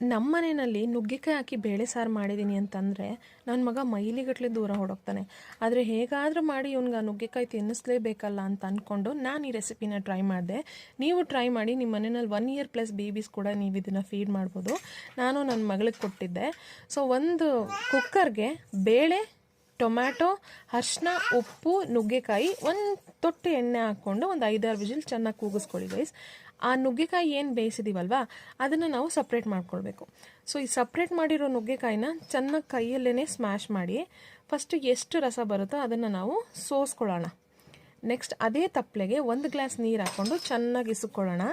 ನಮ್ಮ ಮನೆಯಲ್ಲಿ ನುಗ್ಗೆಕಾಯಿ ಹಾಕಿ ಬೇಳೆ ಸಾರು ಮಾಡಿದ್ದೀನಿ ಅಂತಂದರೆ ನನ್ನ ಮಗ ಮೈಲಿಗಟ್ಟಲೆ ದೂರ ಹೊಡೋಗ್ತಾನೆ. ಆದರೆ ಹೇಗಾದರೂ ಮಾಡಿ ಇವ್ನಿಗೆ ನುಗ್ಗೆಕಾಯಿ ತಿನ್ನಿಸ್ಲೇಬೇಕಲ್ಲ ಅಂತ ಅಂದ್ಕೊಂಡು ನಾನು ಈ ರೆಸಿಪಿನ ಟ್ರೈ ಮಾಡಿದೆ. ನೀವು ಟ್ರೈ ಮಾಡಿ ನಿಮ್ಮ ಮನೆಯಲ್ಲಿ ಒನ್ ಇಯರ್ ಪ್ಲಸ್ ಬೇಬೀಸ್ ಕೂಡ ನೀವು ಇದನ್ನು ಫೀಡ್ ಮಾಡ್ಬೋದು. ನಾನು ನನ್ನ ಮಗಳಿಗೆ ಕೊಟ್ಟಿದ್ದೆ. ಸೊ ಒಂದು ಕುಕ್ಕರ್ಗೆ ಬೇಳೆ ಟೊಮ್ಯಾಟೊ ಅರ್ಶಿನ ಉಪ್ಪು, ನುಗ್ಗೆಕಾಯಿ ಒಂದು ತೊಟ್ಟು ಎಣ್ಣೆ ಹಾಕ್ಕೊಂಡು ಒಂದು ಐದಾರು ವಿಜಿಲ್ ಚೆನ್ನಾಗಿ ಕೂಗಿಸ್ಕೊಳ್ಳಿ ಗೈಸ್ ಆ ನುಗ್ಗೆಕಾಯಿ ಏನು ಬೇಯಿಸಿದೀವಲ್ವಾ? ಅದನ್ನು ನಾವು ಸಪ್ರೇಟ್ ಮಾಡ್ಕೊಳ್ಬೇಕು. ಸೊ ಈ ಸಪ್ರೇಟ್ ಮಾಡಿರೋ ನುಗ್ಗೆಕಾಯಿನ ಚೆನ್ನಾಗಿ ಕೈಯಲ್ಲೇ ಸ್ಮ್ಯಾಶ್ ಮಾಡಿ ಫಸ್ಟ್ ಎಷ್ಟು ರಸ ಬರುತ್ತೋ ಅದನ್ನು ನಾವು ಸೋಸ್ಕೊಳ್ಳೋಣ. ನೆಕ್ಸ್ಟ್ ಅದೇ ತಪ್ಪಲೆಗೆ ಒಂದು ಗ್ಲಾಸ್ ನೀರು ಹಾಕ್ಕೊಂಡು ಚೆನ್ನಾಗಿ ಇಸ್ಕೊಳ್ಳೋಣ.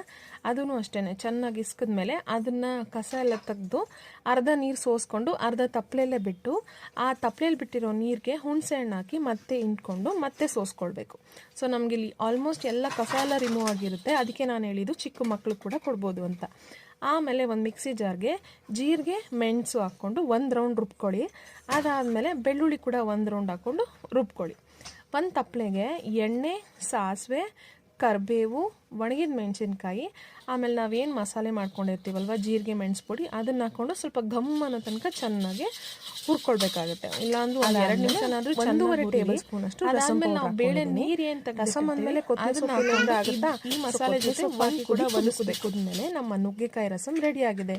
ಅದೂ ಅಷ್ಟೇ ಚೆನ್ನಾಗಿ ಇಸ್ಕಿದ್ಮೇಲೆ ಅದನ್ನು ಕಸ ಎಲ್ಲ ತೆಗೆದು ಅರ್ಧ ನೀರು ಸೋಸ್ಕೊಂಡು ಅರ್ಧ ತಪ್ಪಲೆಲ್ಲೇ ಬಿಟ್ಟು, ಆ ತಪ್ಪಲೆಯಲ್ಲಿ ಬಿಟ್ಟಿರೋ ನೀರಿಗೆ ಹುಣಸೆ ಹಣ್ಣು ಹಾಕಿ ಮತ್ತೆ ಇಂಟ್ಕೊಂಡು ಮತ್ತೆ ಸೋಸ್ಕೊಳ್ಬೇಕು. ಸೊ ನಮಗೆ ಇಲ್ಲಿ ಆಲ್ಮೋಸ್ಟ್ ಎಲ್ಲ ಕಸ ಎಲ್ಲ ರಿಮೂವ್ ಆಗಿರುತ್ತೆ. ಅದಕ್ಕೆ ನಾನು ಹೇಳಿದ್ದು ಚಿಕ್ಕ ಮಕ್ಕಳು ಕೂಡ ಕೊಡ್ಬೋದು ಅಂತ. ಆಮೇಲೆ ಒಂದು ಮಿಕ್ಸಿ ಜಾರ್ಗೆ ಜೀರಿಗೆ ಮೆಣಸು ಹಾಕ್ಕೊಂಡು ಒಂದು ರೌಂಡ್ ರುಬ್ಕೊಳ್ಳಿ. ಅದಾದಮೇಲೆ ಬೆಳ್ಳುಳ್ಳಿ ಕೂಡ ಒಂದು ರೌಂಡ್ ಹಾಕ್ಕೊಂಡು ರುಬ್ಕೊಳ್ಳಿ. ಒಂದು ತಪ್ಪಲೆಗೆ ಎಣ್ಣೆ ಸಾಸಿವೆ ಕರಿಬೇವು ಒಣಗಿದ ಮೆಣಸಿನ್ಕಾಯಿ ಆಮೇಲೆ ನಾವೇನು ಮಸಾಲೆ ಮಾಡ್ಕೊಂಡಿರ್ತೀವಲ್ವ ಜೀರಿಗೆ ಮೆಣಸು ಪುಡಿ ಅದನ್ನ ಹಾಕೊಂಡು ಸ್ವಲ್ಪ ಘಮ್ ಅನ್ನೋ ತನಕ ಚೆನ್ನಾಗಿ ಹುರ್ಕೊಳ್ಬೇಕಾಗುತ್ತೆ. ಇಲ್ಲಾಂದ್ರೆ ಒಂದು ಎರಡು ನಿಮಿಷನಾದ್ರೂ ಒಂದೂವರೆ ಟೇಬಲ್ ಸ್ಪೂನ್ ಅಷ್ಟು ಆಮೇಲೆ ನಾವು ಬೇಳೆ ನೀರು ಏನು ರಸಮ್ ಅಂದಮೇಲೆ ಕೊತ್ತಂಬರಿ ಆಗುತ್ತಾ? ಈ ಮಸಾಲೆ ಜೊತೆ ಒಂದು ಕೂಡ ಒಲಿಸಬೇಕು ನಮ್ಮ ನುಗ್ಗೆಕಾಯಿ ರಸಮ್ ರೆಡಿ ಆಗಿದೆ.